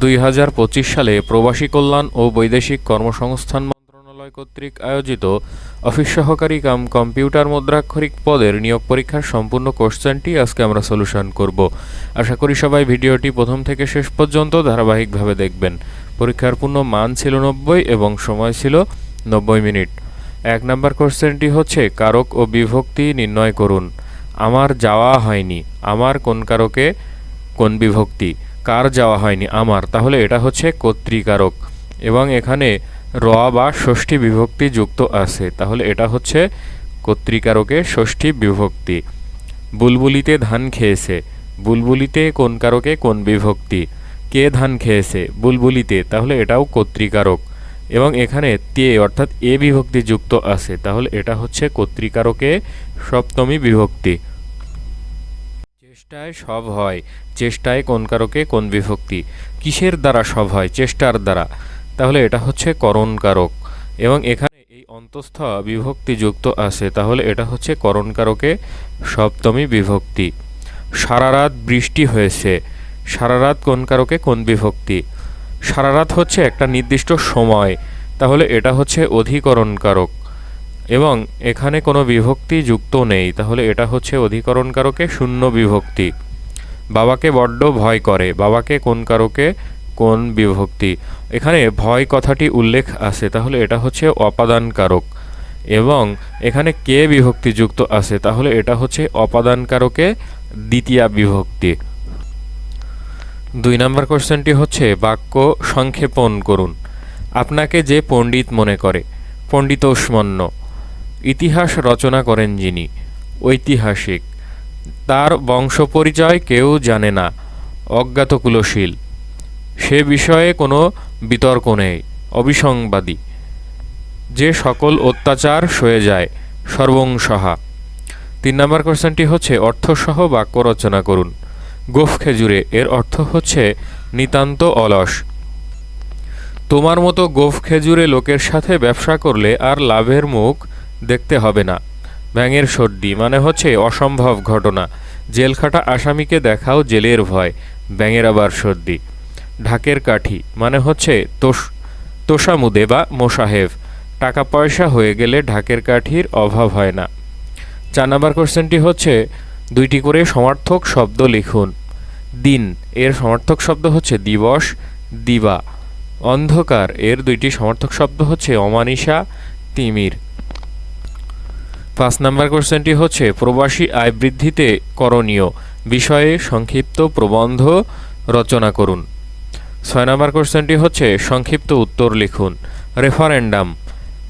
দুই হাজার পঁচিশ সালে প্রবাসী কল্যাণ ও বৈদেশিক কর্মসংস্থান মন্ত্রণালয় কর্তৃক আয়োজিত অফিস সহকারী কাম কম্পিউটার মুদ্রাক্ষরিক পদের নিয়োগ পরীক্ষার সম্পূর্ণ কোশ্চেনটি আজকে আমরা সলিউশন করব। আশা করি সবাই ভিডিওটি প্রথম থেকে শেষ পর্যন্ত ধারাবাহিকভাবে দেখবেন। পরীক্ষার পূর্ণ মান ছিল নব্বই এবং সময় ছিল নব্বই মিনিট। এক নম্বর কোশ্চেনটি হচ্ছে, কারক ও বিভক্তি নির্ণয় করুন। আমার যাওয়া হয়নি। আমার কোন কারকে কোন বিভক্তি? কার যাওয়া হয়নি? আমার। তাহলে এটা হচ্ছে কর্তৃকারক। এবং এখানে র বা ষষ্ঠী বিভক্তি যুক্ত আছে। তাহলে এটা হচ্ছে কর্তৃকারকে ষষ্ঠী বিভক্তি। বুলবুলিতে ধান খেয়েছে। বুলবুলিতে কোন কারকে? কোন বিভক্তি? কে ধান খেয়েছে? বুলবুলিতে। তাহলে এটাও কর্তৃকারক। এবং এখানে তে অর্থাৎ এ বিভক্তি যুক্ত আছে। তাহলে এটা হচ্ছে কর্তৃকারকে সপ্তমী বিভক্তি। চেষ্টায় সব হয়, চেষ্টায় কোন কারকে কোন বিভক্তি। কিসের দ্বারা সব হয়? চেষ্টার দ্বারা। তাহলে এটা হচ্ছে করণ কারক এবং এখানে এই অন্তঃস্থ বিভক্তি যুক্ত আছে, তাহলে এটা হচ্ছে করণ কারকে সপ্তমী বিভক্তি। সারা রাত বৃষ্টি হয়েছে। সারা রাত কোন কারকে? কোন বিভক্তি? সারা রাত হচ্ছে একটা নির্দিষ্ট সময়। তাহলে এটা হচ্ছে অধিকরণ কারক এবং এখানে কোনো বিভক্তি যুক্ত নেই। তাহলে এটা হচ্ছে অধিকরণ কারকে শূন্য বিভক্তি। বাবাকে বড্ড ভয় করে। বাবাকে কোন কারকে? কোন বিভক্তি? এখানে ভয় কথাটি উল্লেখ আছে। তাহলে এটা হচ্ছে অপাদান কারক এবং এখানে কে বিভক্তি যুক্ত আছে? তাহলে এটা হচ্ছে অপাদান কারকে দ্বিতীয়া বিভক্তি। দুই নম্বর কোশ্চেনটি হচ্ছে, বাক্য সংক্ষেপণ করুন। আপনাকে যে পণ্ডিত মনে করে পণ্ডিতোষ্মন্য ইতিহাস রচনা করেন যিনি। ঐতিহাসিক। তার বংশপরিচয় কেউ জানে না। অজ্ঞাতকুলশীল। সে বিষয়ে কোনো বিতর্ক নেই। অবিসংবাদী। যে সকল অত্যাচার সয়ে যায় সর্বংসহা তিন নম্বর কোশ্চেনটি হচ্ছে, অর্থসহ বাক্য রচনা করুন। গোফ খেজুরে, এর অর্থ হচ্ছে, নিতান্ত অলস। তোমার মতো গোফ খেজুরে লোকের সাথে ব্যবসা করলে আর লাভের মুখ দেখতে হবে না। ব্যাঙের সর্দি মানে হচ্ছে অসম্ভব ঘটনা। জেলখাটা আসামিকে দেখাও জেলের ভয়, ব্যাঙের আবার সর্দি। ঢাকের কাঠি মানে হচ্ছে তোষ, তোষামুদে বা মোসাহেব। টাকা পয়সা হয়ে গেলে ঢাকের কাঠির অভাব হয় না। চার নাম্বার কোশ্চেনটি হচ্ছে, দুইটি করে সমার্থক শব্দ লিখুন। দিন, এর সমার্থক শব্দ হচ্ছে দিবস, দিবা। অন্ধকার, এর দুইটি সমার্থক শব্দ হচ্ছে অমানিসা, তিমির। পাঁচ নাম্বার কোশ্চেনটি হচ্ছে, প্রবাসী আয় বৃদ্ধিতে করণীয় বিষয়ে সংক্ষিপ্ত প্রবন্ধ রচনা করুন। ছয় নাম্বার কোশ্চেনটি হচ্ছে, সংক্ষিপ্ত উত্তর লিখুন। রেফারেন্ডাম,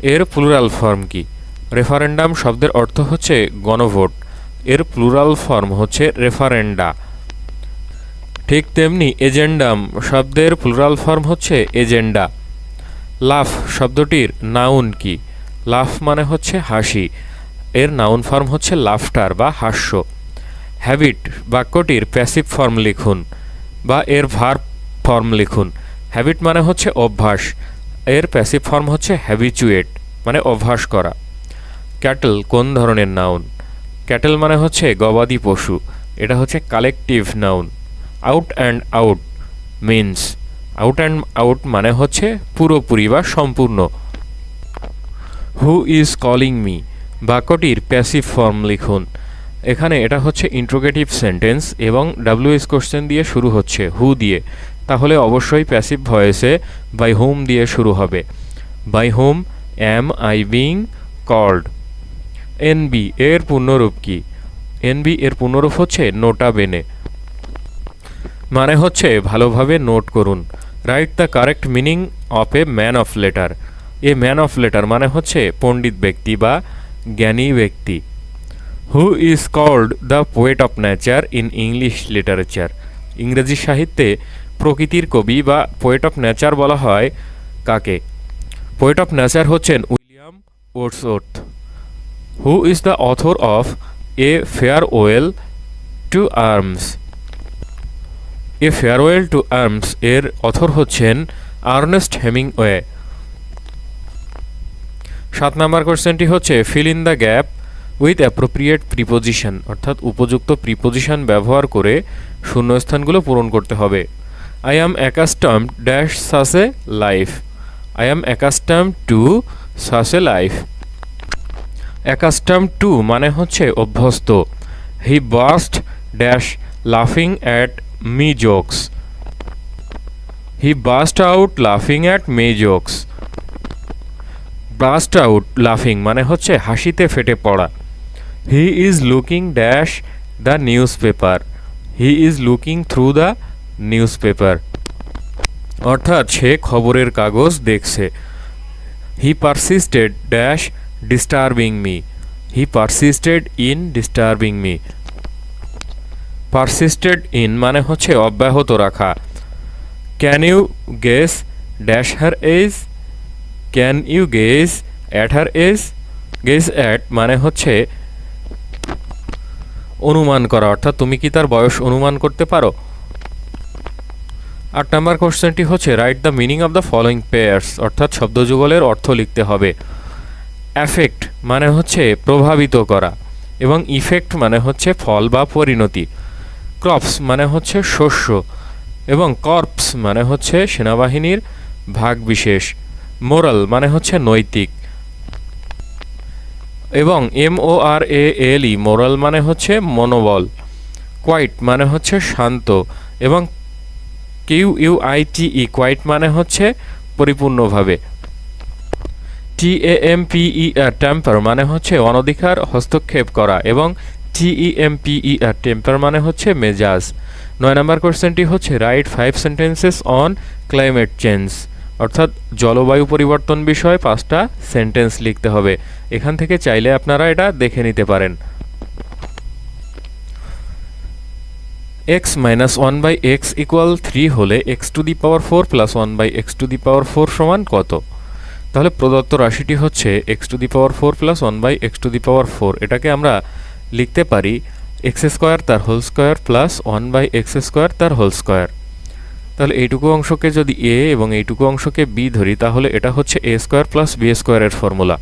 এর প্লুরাল ফর্ম কি? রেফারেন্ডাম শব্দের অর্থ হচ্ছে গণভোট, এর প্লুরাল ফর্ম হচ্ছে রেফারেন্ডা। ঠিক তেমনি এজেন্ডাম শব্দের প্লুরাল ফর্ম হচ্ছে এজেন্ডা। লাফ শব্দটির নাউন কি? লাফ মানে হচ্ছে হাসি এর নাউন ফর্ম হচ্ছে লাফটার বা হাস্য। হ্যাবিট বাক্যটির প্যাসিভ ফর্ম লিখুন বা এর ভার ফর্ম লিখুন। হ্যাবিট মানে হচ্ছে অভ্যাস, এর প্যাসিভ ফর্ম হচ্ছে হ্যাবিচুয়েট মানে অভ্যাস করা। ক্যাটেল কোন ধরনের নাউন ক্যাটেল মানে হচ্ছে গবাদি পশু, এটা হচ্ছে collective noun out and out means out and out মানে হচ্ছে পুরোপুরি বা সম্পূর্ণ। হু ইজ কলিং মি বাক্যটির প্যাসিভ ফর্ম লিখুন। এখানে এটা হচ্ছে ইন্ট্রোগেটিভ সেন্টেন্স এবং ডাব্লিউএস কোশ্চেন দিয়ে শুরু হচ্ছে হু দিয়ে। তাহলে অবশ্যই প্যাসিভ ভয়েসে বাই হোম দিয়ে শুরু হবে। By whom am I being called NB এর পূর্ণরূপ কি? এনবি এর পূর্ণরূপ হচ্ছে নোটা বেনে মানে হচ্ছে ভালোভাবে নোট করুন। Write the correct meaning of a man of letter a man of letter মানে হচ্ছে পণ্ডিত ব্যক্তি বা জ্ঞানী ব্যক্তি। Who is called the poet of nature in English literature ইংরেজি সাহিত্যে প্রকৃতির কবি বা পোয়েট অফ নেচার বলা হয় কাকে? পোয়েট অফ নেচার হচ্ছেন William Wordsworth who is the author of a farewell to arms a farewell to arms এর অথর হচ্ছেন আর্নেস্ট হেমিংওয়ে। সাত নাম্বার কোশ্চেনটি হচ্ছে fill in the gap with appropriate preposition অর্থাৎ উপযুক্ত প্রিপোজিশন ব্যবহার করে শূন্যস্থানগুলো পূরণ করতে হবে। I am accustom dash such life I am accustom to such life accustom to মানে হচ্ছে অভ্যস্ত। হি বাস্ট ড্যাশ লাফিং at me jokes he bast out লাফিং at May jokes bast out লাফিং মানে হচ্ছে হাসিতে ফেটে পড়া। He is looking dash the news paper he is looking through the news paper অর্থাৎ সে খবরের কাগজ দেখছে। হি persisted dash disturbing me. He persisted in disturbing me. Persisted in মানে হচ্ছে অব্যাহত রাখা। Can you guess dash her age? Can you guess at her age guess at মানে হচ্ছে অনুমান করা, অর্থাৎ তুমি কি তার বয়স অনুমান করতে পারো? আট নম্বর কোশ্চেনটি হচ্ছে write the meaning of the following pairs অর্থাৎ শব্দযুগলের অর্থ লিখতে হবে। অ্যাফেক্ট মানে হচ্ছে প্রভাবিত করা এবং ইফেক্ট মানে হচ্ছে ফল বা পরিণতি। ক্রপস মানে হচ্ছে শস্য এবং কর্পস মানে হচ্ছে সেনাবাহিনীর ভাগ বিশেষ। মোরাল মানে হচ্ছে নৈতিক। এবং এম ও আর এ এল ই মোরাল মানে হচ্ছে মনোবল। কোয়াইট মানে হচ্ছে শান্ত। এবং Q U I T E quite মানে হচ্ছে পরিপূর্ণভাবে। T A M P E R tamper মানে হচ্ছে অনধিকার হস্তক্ষেপ করা এবং T E M P E R temper মানে হচ্ছে মেজাজ। নয় নম্বর কোশ্চেনটি হচ্ছে write five sentences on climate change. অর্থাৎ জলবায়ু পরিবর্তন বিষয়ে পাঁচটা সেন্টেন্স লিখতে হবে। এখান থেকে চাইলে আপনারা এটা দেখে নিতে পারেন। X minus one by x equal three হলে x to the power four plus one by x to the power four সমান কত? তাহলে প্রদত্ত রাশিটি হচ্ছে x to the power four plus one by x to the power four এটাকে আমরা লিখতে পারি এক্স স্কোয়ার তার whole square plus one by x square তার হোল স্কোয়ার তাহলে এইটুকু অংশকে যদি এ এবং এইটুকু অংশকে বি ধরি, তাহলে এটা হচ্ছে এ স্কোয়ার প্লাস বি স্কোয়ারের ফর্মুলা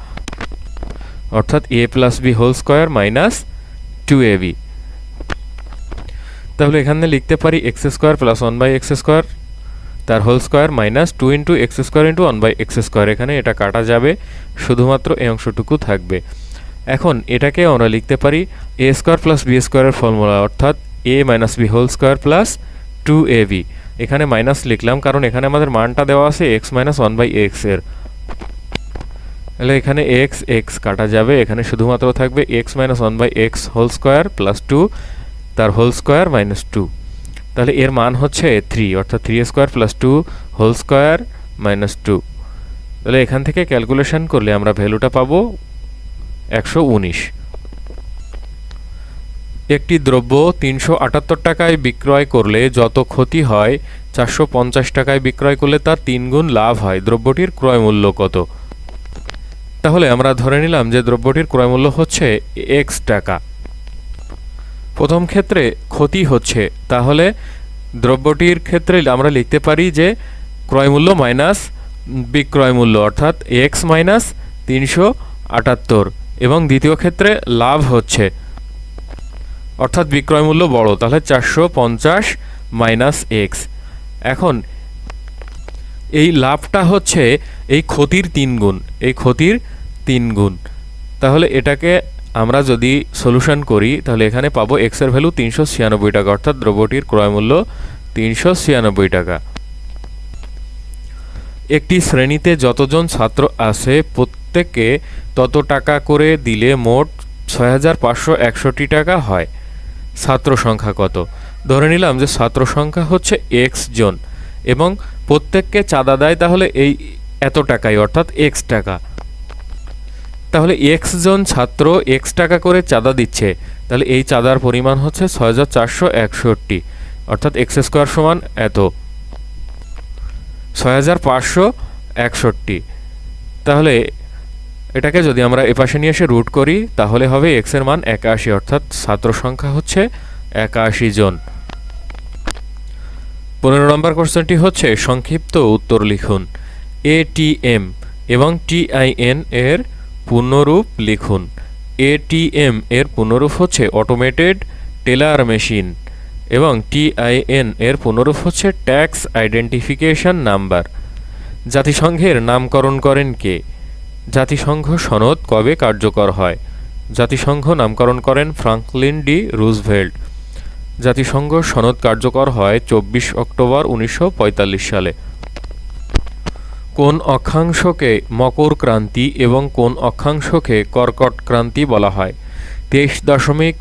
অর্থাৎ a plus b whole square minus two a b তাহলে এখানে লিখতে পারি x square plus one by x square তার whole square minus two into x square into one by x square এখানে এটা কাটা যাবে, শুধুমাত্র এই অংশটুকু থাকবে। এখন এটাকে আমরা লিখতে পারি এ স্কোয়ার প্লাস বি স্কোয়ারের ফর্মুলা অর্থাৎ a minus b whole square plus two a b এখানে মাইনাস লিখলাম, কারণ এখানে আমাদের মানটা দেওয়া আছে এক্স মাইনাস ওয়ান বাই এক্সের। তাহলে এখানে এক্স এক্স কাটা যাবে, এখানে শুধুমাত্র থাকবে x minus one by x whole square plus two তার হোল স্কোয়ার মাইনাস টু তাহলে এর মান হচ্ছে থ্রি অর্থাৎ three square plus two whole square minus two তাহলে এখান থেকে ক্যালকুলেশন করলে আমরা ভ্যালুটা পাবো একশো উনিশ। একটি দ্রব্য তিনশো আটাত্তর টাকায় বিক্রয় করলে যত ক্ষতি হয়, চারশো পঞ্চাশ টাকায় বিক্রয় করলে তার তিন গুণ লাভ হয়। দ্রব্যটির ক্রয় মূল্য কত? তাহলে আমরা ধরে নিলাম যে দ্রব্যটির ক্রয় মূল্য হচ্ছে এক্স টাকা। প্রথম ক্ষেত্রে ক্ষতি হচ্ছে। তাহলে দ্রব্যটির ক্ষেত্রে আমরা লিখতে পারি যে ক্রয় মূল্য মাইনাস বিক্রয় মূল্য, অর্থাৎ এক্স মাইনাস তিনশো আটাত্তর। এবং দ্বিতীয় ক্ষেত্রে লাভ হচ্ছে। অর্থাৎ বিক্রয় মূল্য বড়, তাহলে চারশো পঞ্চাশ মাইনাস এক্স এখন, এই লাভটা হচ্ছে এই ক্ষতির তিন গুণ, এই ক্ষতির তিন গুণ। তাহলে এটাকে আমরা যদি সলিউশন করি, তাহলে এখানে পাবো এক্সের ভ্যালু তিনশো ছিয়ানব্বই টাকা, অর্থাৎ দ্রব্যটির ক্রয় মূল্য তিনশো ছিয়ানব্বই টাকা। একটি শ্রেণীতে যতজন ছাত্র আছে প্রত্যেককে তত টাকা করে দিলে মোট ছয় হাজার পাঁচশো একষট্টি টাকা হয়। ছাত্র সংখ্যা কত? ধরে নিলাম যে ছাত্র সংখ্যা হচ্ছে এক্স জন এবং প্রত্যেককে চাঁদা দেয় তাহলে এই এত টাকাই, অর্থাৎ এক্স টাকা। তাহলে এক্স জন ছাত্র এক্স টাকা করে চাঁদা দিচ্ছে, তাহলে এই চাঁদার পরিমাণ হচ্ছে ছয় হাজার চারশো একষট্টি, অর্থাৎ এক্স স্কোয়ার সমান এত। ছয় হাজার পাঁচশো একষট্টি। তাহলে এটাকে যদি আমরা এপাশে নিয়ে এসে রুট করি, তাহলে হবে এক্সের মান একাশি, অর্থাৎ ছাত্র সংখ্যা হচ্ছে একাশি জন। পনেরো নম্বর কোশ্চেনটি হচ্ছে সংক্ষিপ্ত উত্তর লিখুন। এটিএম এবং টিআইএন এর পূর্ণরূপ লিখুন। এটিএম এর পূর্ণরূপ হচ্ছে অটোমেটেড টেলার মেশিন এবং টিআইএন এর পুনরূপ হচ্ছে ট্যাক্স আইডেন্টিফিকেশন নাম্বার জাতিসংঘের নামকরণ করেন কে? জাতিসংঘ সনদ কবে কার্যকর হয়? জাতিসংঘ নামকরণ করেন ফ্রাঙ্কলিন ডি রুজভেল্ট। জাতিসংঘ সনদ কার্যকর হয় চব্বিশ অক্টোবর উনিশশো পঁয়তাল্লিশ সালে। কোন অক্ষাংশকে মকর ক্রান্তি এবং কোন অক্ষাংশকে কর্কট ক্রান্তি বলা হয়? তেইশ দশমিক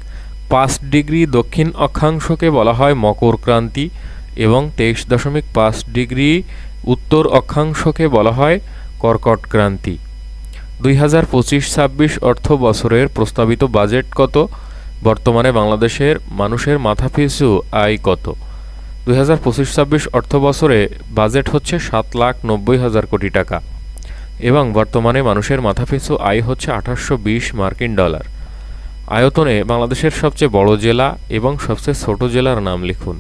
পাঁচ ডিগ্রি দক্ষিণ অক্ষাংশকে বলা হয় মকর ক্রান্তি এবং তেইশ দশমিক পাঁচ ডিগ্রি উত্তর অক্ষাংশকে বলা হয় কর্কট ক্রান্তি। দুই হাজার পঁচিশ ছাব্বিশ অর্থ বছরের প্রস্তাবিত বাজেট কত? বর্তমানে বাংলাদেশের মানুষের মাথাপিছু আয় কত? দুই হাজার পঁচিশ ছাব্বিশ অর্থ বছরে বাজেট হচ্ছে সাত লাখ নব্বই হাজার কোটি টাকা এবং বর্তমানে মানুষের মাথাপিছু আয় হচ্ছে আঠাশশো বিশ মার্কিন ডলার। আয়তনে বাংলাদেশের সবচেয়ে বড় জেলা এবং সবচেয়ে ছোট জেলার নাম লিখুন।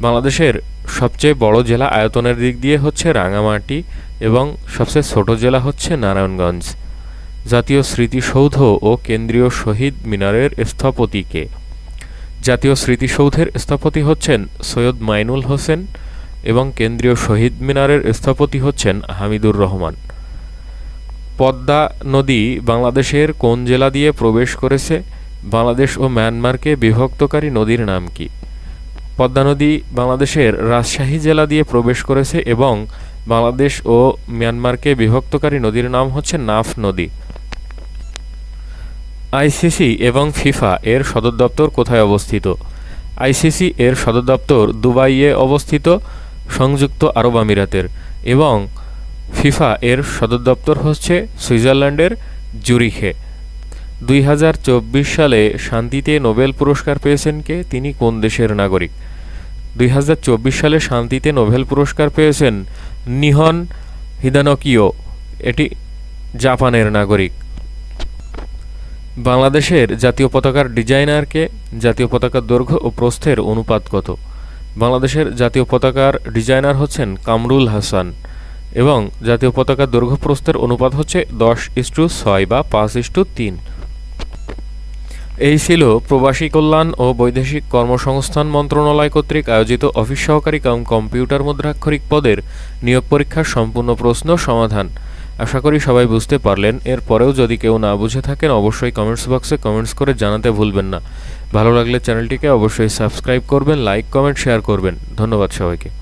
বাংলাদেশের সবচেয়ে বড় জেলা আয়তনের দিক দিয়ে হচ্ছে রাঙামাটি এবং সবচেয়ে ছোট জেলা হচ্ছে নারায়ণগঞ্জ। জাতীয় স্মৃতিসৌধ ও কেন্দ্রীয় শহীদ মিনারের স্থপতিকে। জাতীয় স্মৃতিসৌধের স্থপতি হচ্ছেন সৈয়দ মাইনুল হোসেন এবং কেন্দ্রীয় শহীদ মিনারের স্থপতি হচ্ছেন হামিদুর রহমান। পদ্মা নদী বাংলাদেশের কোন জেলা দিয়ে প্রবেশ করেছে? বাংলাদেশ ও মিয়ানমারকে বিভক্তকারী নদীর নাম কি? পদ্মা নদী বাংলাদেশের রাজশাহী জেলা দিয়ে প্রবেশ করেছে এবং বাংলাদেশ ও মিয়ানমারকে বিভক্তকারী নদীর নাম হচ্ছে নাফ নদী। আইসিসি এবং ফিফা এর সদর দপ্তর কোথায় অবস্থিত? আইসিসি এর সদর দপ্তর দুবাইয়ে অবস্থিত, সংযুক্ত আরব আমিরাতের, এবং ফিফা এর সদর দপ্তর হচ্ছে সুইজারল্যান্ডের জুরিখে। দুই হাজার চব্বিশ সালে শান্তিতে নোবেল পুরস্কার পেয়েছেন কে? তিনি কোন দেশের নাগরিক? দুই হাজার চব্বিশ সালে শান্তিতে নোবেল পুরস্কার পেয়েছেন নিহন হিদানকিও, এটি জাপানের নাগরিক। বাংলাদেশের জাতীয় পতাকার ডিজাইনারকে জাতীয় পতাকার দৈর্ঘ্য ও প্রস্থের অনুপাত কত? বাংলাদেশের জাতীয় পতাকার ডিজাইনার হচ্ছেন কামরুল হাসান এবং জাতীয় পতাকার দৈর্ঘ্য প্রস্থের অনুপাত হচ্ছে দশ ইস্টু ছয় বা পাঁচ ইস্টু তিন। এই ছিল প্রবাসী কল্যাণ ও বৈদেশিক কর্মসংস্থান মন্ত্রণালয় কর্তৃক আয়োজিত অফিস সহকারী কাম কম্পিউটার মুদ্রাক্ষরিক পদের নিয়োগ পরীক্ষার সম্পূর্ণ প্রশ্ন সমাধান। আশা করি সবাই বুঝতে পারলেন। এরপরেও যদি কেউ না বুঝে থাকেন, অবশ্যই কমেন্টস বক্সে কমেন্টস করে জানাতে ভুলবেন না। ভালো লাগলে চ্যানেলটিকে অবশ্যই সাবস্ক্রাইব করবেন লাইক কমেন্ট শেয়ার করবেন। ধন্যবাদ সবাইকে।